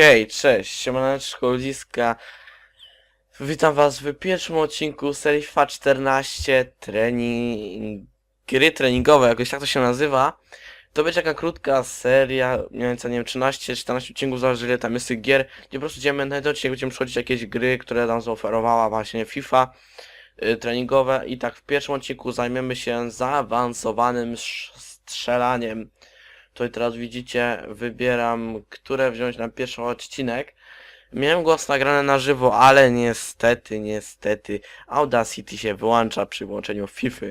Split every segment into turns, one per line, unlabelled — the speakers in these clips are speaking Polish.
Hej, cześć, siemaneczko, Liska. Witam was w pierwszym odcinku serii FIFA 14 trening... gry treningowe, jakoś tak to się nazywa. To będzie taka krótka seria, mniej więcej, nie wiem, 13-14 odcinków, zależy ile tam jest tych gier, gdzie po prostu idziemy na ten odcinek, będziemy przechodzić jakieś gry, które nam zaoferowała właśnie FIFA y, treningowe i tak w pierwszym odcinku zajmiemy się zaawansowanym strzelaniem. Tutaj teraz widzicie, wybieram, które wziąć na pierwszy odcinek. Miałem głos nagrany na żywo, ale niestety, niestety Audacity się wyłącza przy włączeniu FIFA.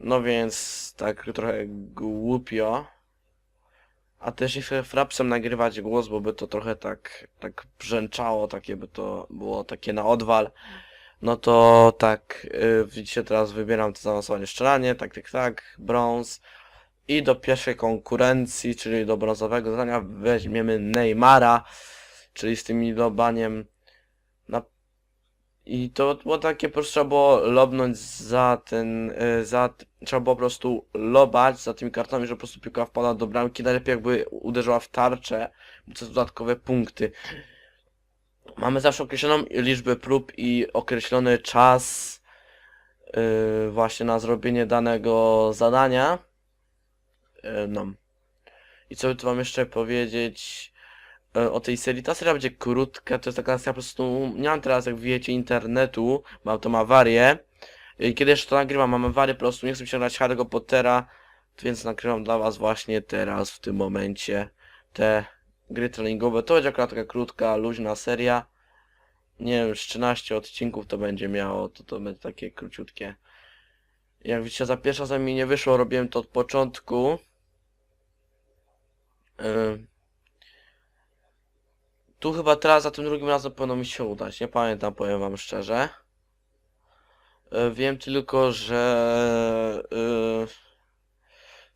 No więc tak trochę głupio. A też nie chcę frapsem nagrywać głos, bo by to trochę tak, tak brzęczało, takie by to było takie na odwal. No to tak, yy, widzicie teraz wybieram to zaawansowanie strzelanie, tak, tak, tak, brąz. I do pierwszej konkurencji, czyli do brązowego zadania weźmiemy Neymara, czyli z tym lobaniem na... I to było takie, po prostu trzeba było lobnąć za ten, y, za, trzeba było po prostu lobać za tymi kartami, że po prostu piłka wpada do bramki, najlepiej jakby uderzyła w tarczę, bo to są dodatkowe punkty. Mamy zawsze określoną liczbę prób i określony czas y, właśnie na zrobienie danego zadania. E, No. I co tu mam jeszcze powiedzieć e, o tej serii? Ta seria będzie krótka, to jest taka seria po prostu, nie mam teraz jak wiecie internetu, mam tą awarię. I kiedy jeszcze to nagrywam, mam awarię, po prostu nie chcę grać Harry'ego Pottera, więc nagrywam dla was właśnie teraz, w tym momencie, te gry treningowe. To będzie akurat taka krótka, luźna seria. Nie wiem, z 13 odcinków to będzie miało, to to będzie takie króciutkie. Jak widzicie, za pierwszy raz mi nie wyszło, robiłem to od początku. Tu chyba teraz za tym drugim razem powinno mi się udać. Nie pamiętam, powiem wam szczerze. Wiem tylko, że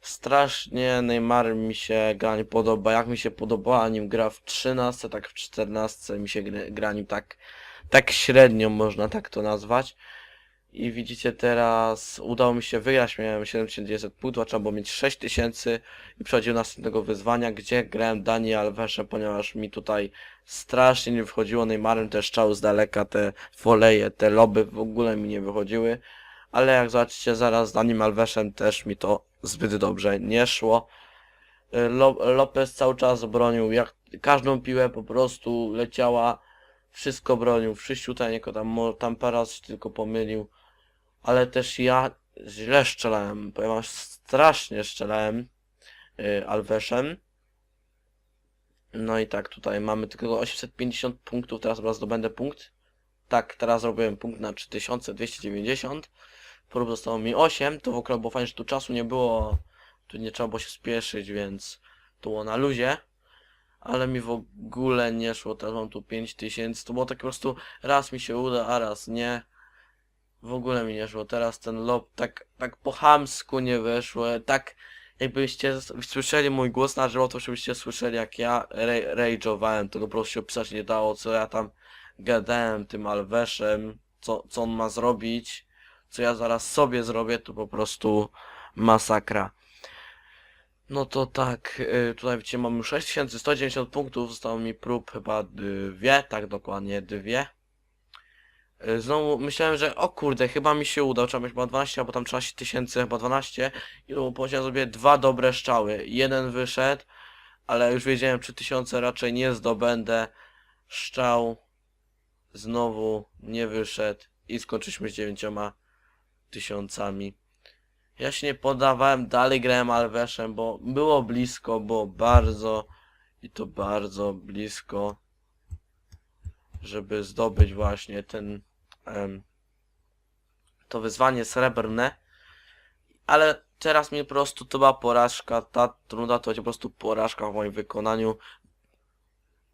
strasznie Neymar mi się gra nie podoba. Jak mi się podobała nim gra w 13, tak w 14 mi się gra nim tak, tak średnio można tak to nazwać. I widzicie teraz, udało mi się wygrać, miałem 7900 punktów, a trzeba było mieć 6000 i przechodziłem do następnego wyzwania, gdzie grałem Dani Alvesem, ponieważ mi tutaj strasznie nie wychodziło, Neymarem te strzały z daleka, te voleje, te loby w ogóle mi nie wychodziły, ale jak zobaczycie zaraz z Danim Alvesem też mi to zbyt dobrze nie szło. Lo Lopez cały czas bronił, jak każdą piłę po prostu leciała, wszystko bronił, tam, mo- tam razy się tylko pomylił, ale też ja źle strzelałem, powiem wam, strasznie strzelałem y, Alvesem. No i tak, tutaj mamy tylko 850 punktów, teraz chyba zdobędę punkt. Tak, teraz zrobiłem punkt na 3290. Prób zostało mi 8, to w ogóle było fajnie, że tu czasu nie było, tu nie trzeba było się spieszyć, więc to było na luzie. Ale mi w ogóle nie szło, teraz mam tu 5000, to było tak po prostu raz mi się uda, a raz nie. W ogóle mi nie szło, teraz ten lob tak, tak po nie wyszło, tak jakbyście słyszeli mój głos na żywo, to byście słyszeli jak ja ra- rage'owałem, to po prostu się opisać nie dało, co ja tam gadałem tym Alveszem, co, co on ma zrobić, co ja zaraz sobie zrobię, to po prostu masakra. No to tak, y, tutaj widzicie mam już 6190 punktów, zostało mi prób chyba dwie, tak dokładnie dwie. Y, Znowu myślałem, że o kurde, chyba mi się uda, trzeba mieć chyba 12, albo tam 13 tysięcy, chyba 12 i powiedziałem sobie dwa dobre strzały. Jeden wyszedł, ale już wiedziałem 3000 raczej nie zdobędę. Szczał znowu nie wyszedł i skończyliśmy z 9 tysiącami. Ja się nie podawałem, dalej grałem Alveszem, bo było blisko, było bardzo i to bardzo blisko, żeby zdobyć właśnie ten to wyzwanie srebrne. Ale teraz mi po prostu to była porażka, ta trudna to będzie po prostu porażka w moim wykonaniu.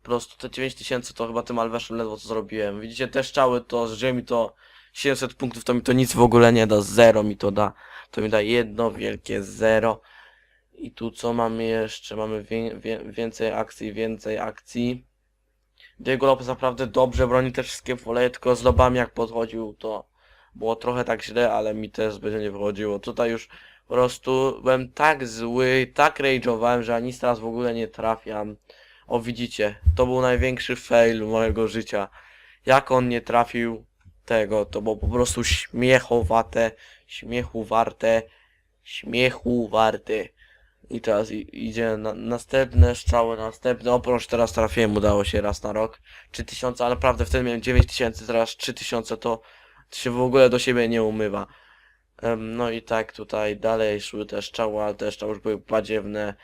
Po prostu te 9000 to chyba tym Alveszem ledwo co zrobiłem. Widzicie, te strzały to z ziemi to 700 punktów to mi to nic w ogóle nie da, zero mi to da. To mi da jedno wielkie zero. I tu co mamy jeszcze? Mamy wie, wie, więcej akcji, więcej akcji. Diego Lopez naprawdę dobrze broni te wszystkie foleje, tylko z lobami jak podchodził to było trochę tak źle, ale mi też zbyt nie wychodziło. Tutaj już po prostu byłem tak zły, tak rage'owałem, że ani teraz w ogóle nie trafiam. O widzicie, to był największy fail mojego życia. Jak on nie trafił tego, to było po prostu śmiechowate, śmiechu warte, śmiechu warte. I teraz idzie na, następne strzały, następne, oprócz teraz trafiłem, udało się raz na rok. 3000, ale naprawdę wtedy miałem 9000, teraz 3000 to, to się w ogóle do siebie nie umywa. No i tak tutaj dalej szły te strzały, ale te strzały już były badziewne.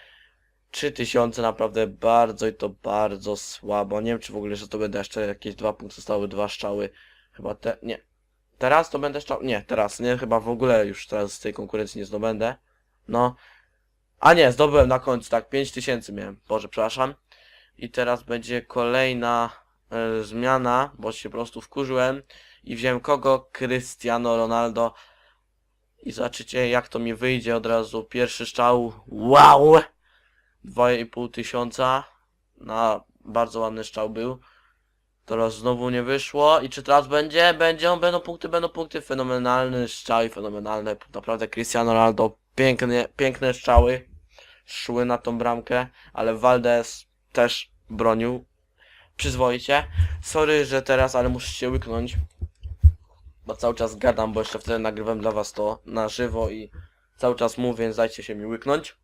3000 naprawdę bardzo i to bardzo słabo. Nie wiem czy w ogóle, że to będę jeszcze jakieś dwa punkty zostały, dwa strzały. Chyba te, nie. Teraz to będę szczał, nie, teraz, nie, chyba w ogóle już teraz z tej konkurencji nie zdobędę. No. A nie, zdobyłem na końcu, tak, 5000 miałem, Boże, przepraszam. I teraz będzie kolejna e, zmiana, bo się po prostu wkurzyłem i wziąłem kogo? Cristiano Ronaldo. I zobaczycie jak to mi wyjdzie od razu. Pierwszy strzał, wow! 2,5 tysiąca na bardzo ładny strzał był. Teraz znowu nie wyszło. I czy teraz będzie? Będzie, będą punkty, będą punkty. Fenomenalny strzał i fenomenalne. Naprawdę Cristiano Ronaldo, pięknie, piękne strzały szły na tą bramkę, ale Valdez też bronił przyzwoicie. Sorry, że teraz, ale muszę się łyknąć. Bo cały czas gadam, bo jeszcze wtedy nagrywam dla was to na żywo i cały czas mówię, więc dajcie się mi łyknąć.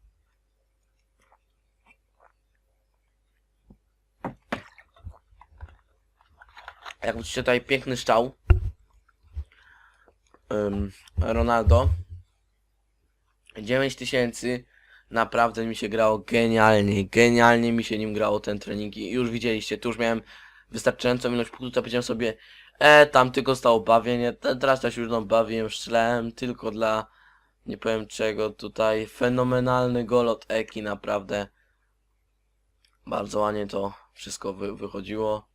Jak widzicie tutaj piękny strzał. Ym, Ronaldo. 9000 Naprawdę mi się grało genialnie, genialnie mi się nim grało ten trening i już widzieliście, tu już miałem wystarczającą ilość punktów, to powiedziałem sobie, e, tam tylko stało bawienie, te- teraz też już no bawiłem, strzelałem tylko dla, nie powiem czego, tutaj fenomenalny gol od Eki, naprawdę. Bardzo ładnie to wszystko wy, wychodziło.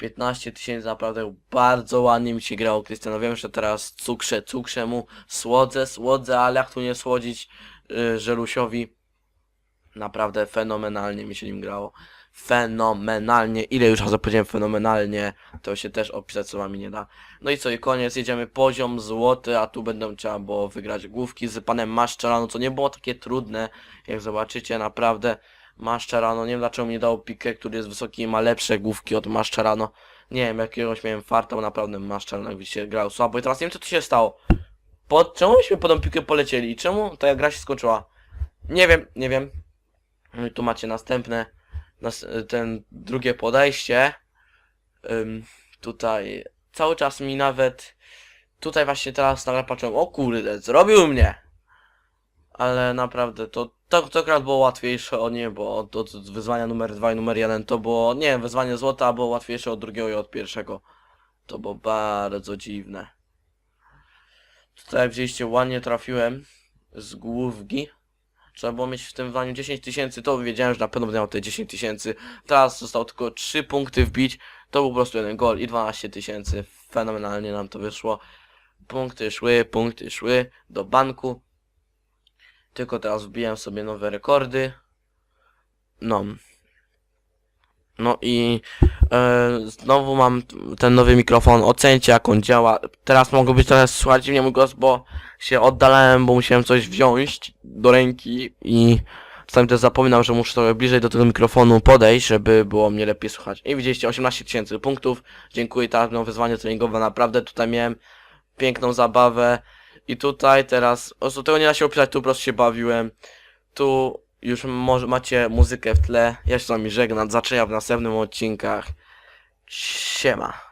15 tysięcy naprawdę bardzo ładnie mi się grało Krystiano. Wiem, że teraz cukrze, cukrze mu, słodzę, słodzę, ale jak tu nie słodzić yy, Żelusiowi. Naprawdę fenomenalnie mi się nim grało. Fenomenalnie. Ile już razy powiedziałem fenomenalnie, to się też opisać słowami nie da. No i co, i koniec, jedziemy poziom złoty, a tu będą trzeba było wygrać główki z panem Maszczerano, co nie było takie trudne, jak zobaczycie, naprawdę. Maszczerano, nie wiem dlaczego mi nie dało który jest wysoki i ma lepsze główki od Maszczerano. Nie wiem, jakiegoś miałem farta, bo naprawdę Maszczerano, jak widzicie, grał słabo. I teraz nie wiem, co tu się stało. Po, czemu myśmy po tą piłkę polecieli? Czemu ta gra się skończyła? Nie wiem, nie wiem. No i tu macie następne, nas, ten drugie podejście. Ym, tutaj cały czas mi nawet, tutaj właśnie teraz nagle patrzyłem, o kurde, zrobił mnie. Ale naprawdę to, to, to było łatwiejsze o nie, bo od, od wyzwania numer 2 i numer 1 to było, nie wiem, wyzwanie złota było łatwiejsze od drugiego i od pierwszego. To było bardzo dziwne. Tutaj widzieliście ładnie trafiłem z główki. Trzeba było mieć w tym wydaniu 10 tysięcy, to wiedziałem, że na pewno będę miał te 10 tysięcy. Teraz zostało tylko 3 punkty wbić, to był po prostu jeden gol i 12 tysięcy. Fenomenalnie nam to wyszło. Punkty szły, punkty szły do banku. Tylko teraz wbijam sobie nowe rekordy. No. No i e, znowu mam ten nowy mikrofon. Ocencie jak on działa. Teraz mogło być trochę słuchać mnie mój głos, bo się oddalałem, bo musiałem coś wziąć do ręki i czasami też zapominam, że muszę trochę bliżej do tego mikrofonu podejść, żeby było mnie lepiej słuchać. I widzieliście 18 tysięcy punktów. Dziękuję tak no wyzwanie treningowe. Naprawdę tutaj miałem piękną zabawę. I tutaj teraz, o tego nie da się opisać, tu po prostu się bawiłem. Tu już może macie muzykę w tle. Ja się z wami żegnam. Zaczęłam w następnym odcinkach. Siema.